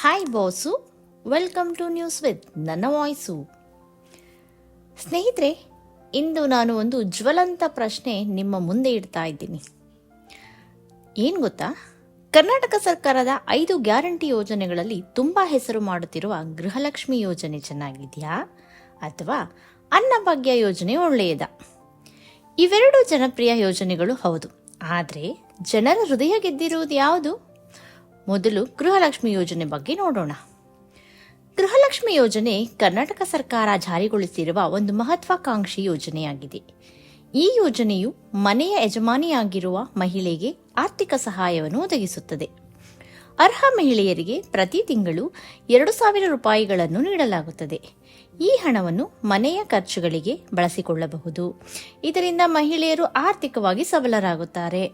Hi boss welcome to news with ನನ್ನ voice ಸ್ನೇಹಿತರೆ, ಇಂದು ನಾನು ಒಂದು ಜ್ವಲಂತ ಪ್ರಶ್ನೆ ನಿಮ್ಮ ಮುಂದೆ ಇಡ್ತಾ ಇದ್ದೀನಿ. ಏನು ಗೊತ್ತಾ? ಕರ್ನಾಟಕ ಸರ್ಕಾರದ ಐದು ಗ್ಯಾರಂಟಿ ಯೋಜನೆಗಳಲ್ಲಿ ತುಂಬ ಹೆಸರು ಮಾಡುತ್ತಿರುವ ಗೃಹಲಕ್ಷ್ಮಿ ಯೋಜನೆ ಚೆನ್ನಾಗಿದೆಯಾ? ಅಥವಾ ಅನ್ನಭಾಗ್ಯ ಯೋಜನೆ ಒಳ್ಳೆಯದಾ? ಇವೆರಡು ಜನಪ್ರಿಯ ಯೋಜನೆಗಳು ಹೌದು. ಆದರೆ ಜನರ ಹೃದಯ ಗೆದ್ದಿರುವುದು ಯಾವುದು? ಮೊದಲು ಗೃಹಲಕ್ಷ್ಮಿ ಯೋಜನೆ ಬಗ್ಗೆ ನೋಡೋಣ. ಗೃಹಲಕ್ಷ್ಮಿ ಯೋಜನೆ ಕರ್ನಾಟಕ ಸರ್ಕಾರ ಜಾರಿಗೊಳಿಸಿರುವ ಒಂದು ಮಹತ್ವಾಕಾಂಕ್ಷಿ ಯೋಜನೆಯಾಗಿದೆ. ಈ ಯೋಜನೆಯು ಮನೆಯ ಯಜಮಾನಿಯಾಗಿರುವ ಮಹಿಳೆಗೆ ಆರ್ಥಿಕ ಸಹಾಯವನ್ನು ಒದಗಿಸುತ್ತದೆ. ಅರ್ಹ ಮಹಿಳೆಯರಿಗೆ ಪ್ರತಿ ತಿಂಗಳು ಎರಡು ಸಾವಿರ ರೂಪಾಯಿಗಳನ್ನು ನೀಡಲಾಗುತ್ತದೆ. ಈ ಹಣವನ್ನು ಮನೆಯ ಖರ್ಚುಗಳಿಗೆ ಬಳಸಿಕೊಳ್ಳಬಹುದು. ಇದರಿಂದ ಮಹಿಳೆಯರು ಆರ್ಥಿಕವಾಗಿ ಸಬಲರಾಗುತ್ತಾರೆ.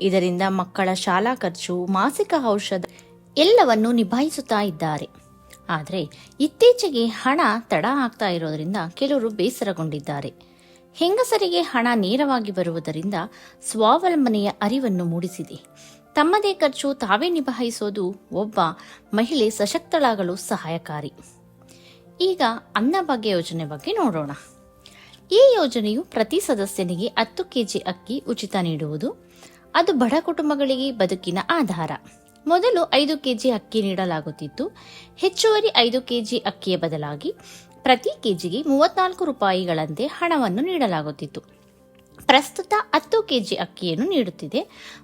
ಇದರಿಂದ ಮಕ್ಕಳ ಶಾಲಾ ಖರ್ಚು, ಮಾಸಿಕ ಔಷಧ ಎಲ್ಲವನ್ನು ನಿಭಾಯಿಸುತ್ತಾ ಇದ್ದಾರೆ. ಆದರೆ ಇತ್ತೀಚೆಗೆ ಹಣ ತಡ ಆಗ್ತಾ ಇರೋದರಿಂದ ಕೆಲವರು ಬೇಸರಗೊಂಡಿದ್ದಾರೆ. ಹೆಂಗಸರಿಗೆ ಹಣ ನೇರವಾಗಿ ಬರುವುದರಿಂದ ಸ್ವಾವಲಂಬನೆಯ ಅರಿವನ್ನು ಮೂಡಿಸಿದೆ. ತಮ್ಮದೇ ಖರ್ಚು ತಾವೇ ನಿಭಾಯಿಸೋದು ಒಬ್ಬ ಮಹಿಳೆ ಸಶಕ್ತಳಾಗಲು ಸಹಾಯಕಾರಿ. ಈಗ ಅನ್ನಭಾಗ್ಯ ಯೋಜನೆ ಬಗ್ಗೆ ನೋಡೋಣ. ಈ ಯೋಜನೆಯು ಪ್ರತಿ ಸದಸ್ಯನಿಗೆ ಹತ್ತು ಕೆಜಿ ಅಕ್ಕಿ ಉಚಿತ ನೀಡುವುದು. ಅದು ಬಡ ಕುಟುಂಬಗಳಿಗೆ ಬದುಕಿನ ಆಧಾರ. ಮೊದಲು ಐದು ಕೆಜಿ ಅಕ್ಕಿ ನೀಡಲಾಗುತ್ತಿತ್ತು. ಹೆಚ್ಚುವರಿ ಐದು ಕೆಜಿ ಅಕ್ಕಿಯ ಬದಲಾಗಿ ಪ್ರತಿ ಕೆಜಿಗೆ ಮೂವತ್ನಾಲ್ಕು ರೂಪಾಯಿಗಳಂತೆ ಹಣವನ್ನು ನೀಡಲಾಗುತ್ತಿತ್ತು. ಪ್ರಸ್ತುತ ಹತ್ತು ಕೆಜಿ ಅಕ್ಕಿಯನ್ನು ನೀಡುತ್ತಿದೆ.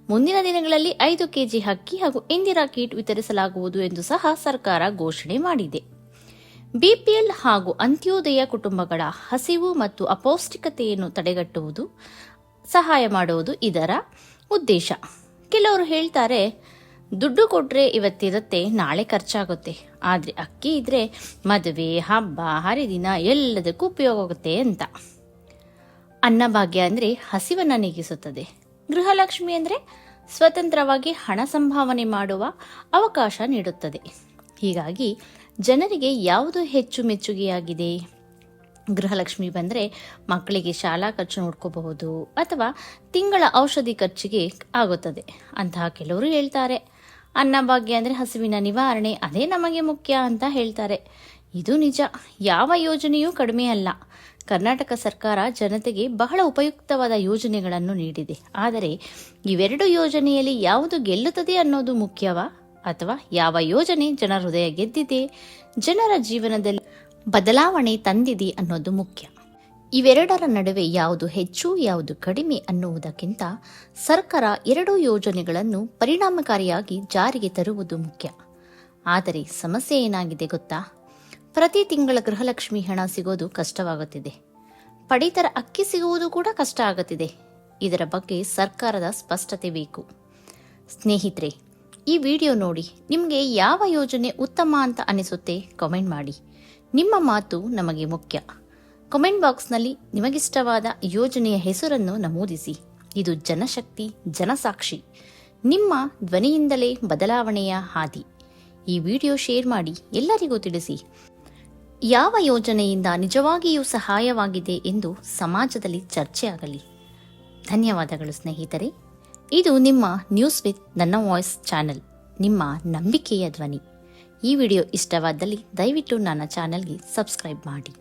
ಮುಂದಿನ ದಿನಗಳಲ್ಲಿ ಐದು ಕೆಜಿ ಅಕ್ಕಿ ಹಾಗೂ ಇಂದಿರಾ ಕಿಟ್ ವಿತರಿಸಲಾಗುವುದು ಎಂದು ಸಹ ಸರ್ಕಾರ ಘೋಷಣೆ ಮಾಡಿದೆ. ಬಿಪಿಎಲ್ ಹಾಗೂ ಅಂತ್ಯೋದಯ ಕುಟುಂಬಗಳ ಹಸಿವು ಮತ್ತು ಅಪೌಷ್ಟಿಕತೆಯನ್ನು ತಡೆಗಟ್ಟುವುದು, ಸಹಾಯ ಮಾಡುವುದು ಇದರ ಉದ್ದೇಶ. ಕೆಲವರು ಹೇಳ್ತಾರೆ, ದುಡ್ಡು ಕೊಟ್ರೆ ಇವತ್ತಿರುತ್ತೆ, ನಾಳೆ ಖರ್ಚಾಗುತ್ತೆ. ಆದರೆ ಅಕ್ಕಿ ಇದ್ರೆ ಮದುವೆ, ಹಬ್ಬ, ಹರಿದಿನ ಎಲ್ಲದಕ್ಕೂ ಉಪಯೋಗ ಆಗುತ್ತೆ ಅಂತ. ಅನ್ನಭಾಗ್ಯ ಅಂದರೆ ಹಸಿವನ್ನು ನೀಗಿಸುತ್ತದೆ. ಗೃಹಲಕ್ಷ್ಮಿ ಅಂದರೆ ಸ್ವತಂತ್ರವಾಗಿ ಹಣ ಸಂಭಾವನೆ ಮಾಡುವ ಅವಕಾಶ ನೀಡುತ್ತದೆ. ಹೀಗಾಗಿ ಜನರಿಗೆ ಯಾವುದು ಹೆಚ್ಚು ಮೆಚ್ಚುಗೆಯಾಗಿದೆ? ಗೃಹಲಕ್ಷ್ಮಿ ಬಂದರೆ ಮಕ್ಕಳಿಗೆ ಶಾಲಾ ಖರ್ಚು ನೋಡ್ಕೋಬಹುದು ಅಥವಾ ತಿಂಗಳ ಔಷಧಿ ಖರ್ಚಿಗೆ ಆಗುತ್ತದೆ. ಅಂತಹ ಕೆಲವರು ಹೇಳ್ತಾರೆ. ಅನ್ನಭಾಗ್ಯ ಅಂದರೆ ಹಸಿವಿನ ನಿವಾರಣೆ ಅದೇ ನಮಗೆ ಮುಖ್ಯ ಅಂತ ಹೇಳ್ತಾರೆ. ಇದು ನಿಜ. ಯಾವ ಯೋಜನೆಯೂ ಕಡಿಮೆ ಅಲ್ಲ. ಕರ್ನಾಟಕ ಸರ್ಕಾರ ಜನತೆಗೆ ಬಹಳ ಉಪಯುಕ್ತವಾದ ಯೋಜನೆಗಳನ್ನು ನೀಡಿದೆ. ಆದರೆ ಇವೆರಡು ಯೋಜನೆಯಲ್ಲಿ ಯಾವುದು ಗೆಲ್ಲುತ್ತದೆ ಅನ್ನೋದು ಮುಖ್ಯವಾ? ಅಥವಾ ಯಾವ ಯೋಜನೆ ಜನರ ಹೃದಯ ಗೆದ್ದಿದೆ, ಜನರ ಜೀವನದಲ್ಲಿ ಬದಲಾವಣೆ ತಂದಿದೆ ಅನ್ನೋದು ಮುಖ್ಯ. ಇವೆರಡರ ನಡುವೆ ಯಾವುದು ಹೆಚ್ಚು, ಯಾವುದು ಕಡಿಮೆ ಅನ್ನುವುದಕ್ಕಿಂತ ಸರ್ಕಾರ ಎರಡೂ ಯೋಜನೆಗಳನ್ನು ಪರಿಣಾಮಕಾರಿಯಾಗಿ ಜಾರಿಗೆ ತರುವುದು ಮುಖ್ಯ. ಆದರೆ ಸಮಸ್ಯೆ ಏನಾಗಿದೆ ಗೊತ್ತಾ? ಪ್ರತಿ ತಿಂಗಳ ಗೃಹಲಕ್ಷ್ಮಿ ಹಣ ಸಿಗೋದು ಕಷ್ಟವಾಗುತ್ತಿದೆ. ಪಡಿತರ ಅಕ್ಕಿ ಸಿಗುವುದು ಕೂಡ ಕಷ್ಟ ಆಗುತ್ತಿದೆ. ಇದರ ಬಗ್ಗೆ ಸರ್ಕಾರದ ಸ್ಪಷ್ಟತೆ ಬೇಕು. ಸ್ನೇಹಿತರೆ, ಈ ವಿಡಿಯೋ ನೋಡಿ ನಿಮಗೆ ಯಾವ ಯೋಜನೆ ಉತ್ತಮ ಅಂತ ಅನಿಸುತ್ತೆ ಕಾಮೆಂಟ್ ಮಾಡಿ. ನಿಮ್ಮ ಮಾತು ನಮಗೆ ಮುಖ್ಯ. ಕಾಮೆಂಟ್ ಬಾಕ್ಸ್ನಲ್ಲಿ ನಿಮಗಿಷ್ಟವಾದ ಯೋಜನೆಯ ಹೆಸರನ್ನು ನಮೂದಿಸಿ. ಇದು ಜನಶಕ್ತಿ, ಜನಸಾಕ್ಷಿ. ನಿಮ್ಮ ಧ್ವನಿಯಿಂದಲೇ ಬದಲಾವಣೆಯ ಹಾದಿ. ಈ ವಿಡಿಯೋ ಶೇರ್ ಮಾಡಿ ಎಲ್ಲರಿಗೂ ತಿಳಿಸಿ. ಯಾವ ಯೋಜನೆಯಿಂದ ನಿಜವಾಗಿಯೂ ಸಹಾಯವಾಗಿದೆ ಎಂದು ಸಮಾಜದಲ್ಲಿ ಚರ್ಚೆಯಾಗಲಿ. ಧನ್ಯವಾದಗಳು ಸ್ನೇಹಿತರೆ. ಇದು ನಿಮ್ಮ ನ್ಯೂಸ್ ವಿತ್ ನನ್ನ ವಾಯ್ಸ್ ಚಾನೆಲ್, ನಿಮ್ಮ ನಂಬಿಕೆಯ ಧ್ವನಿ. ಈ ವಿಡಿಯೋ ಇಷ್ಟವಾದಲ್ಲಿ ದಯವಿಟ್ಟು ನನ್ನ ಚಾನೆಲ್ಗೆ ಸಬ್ಸ್ಕ್ರೈಬ್ ಮಾಡಿ.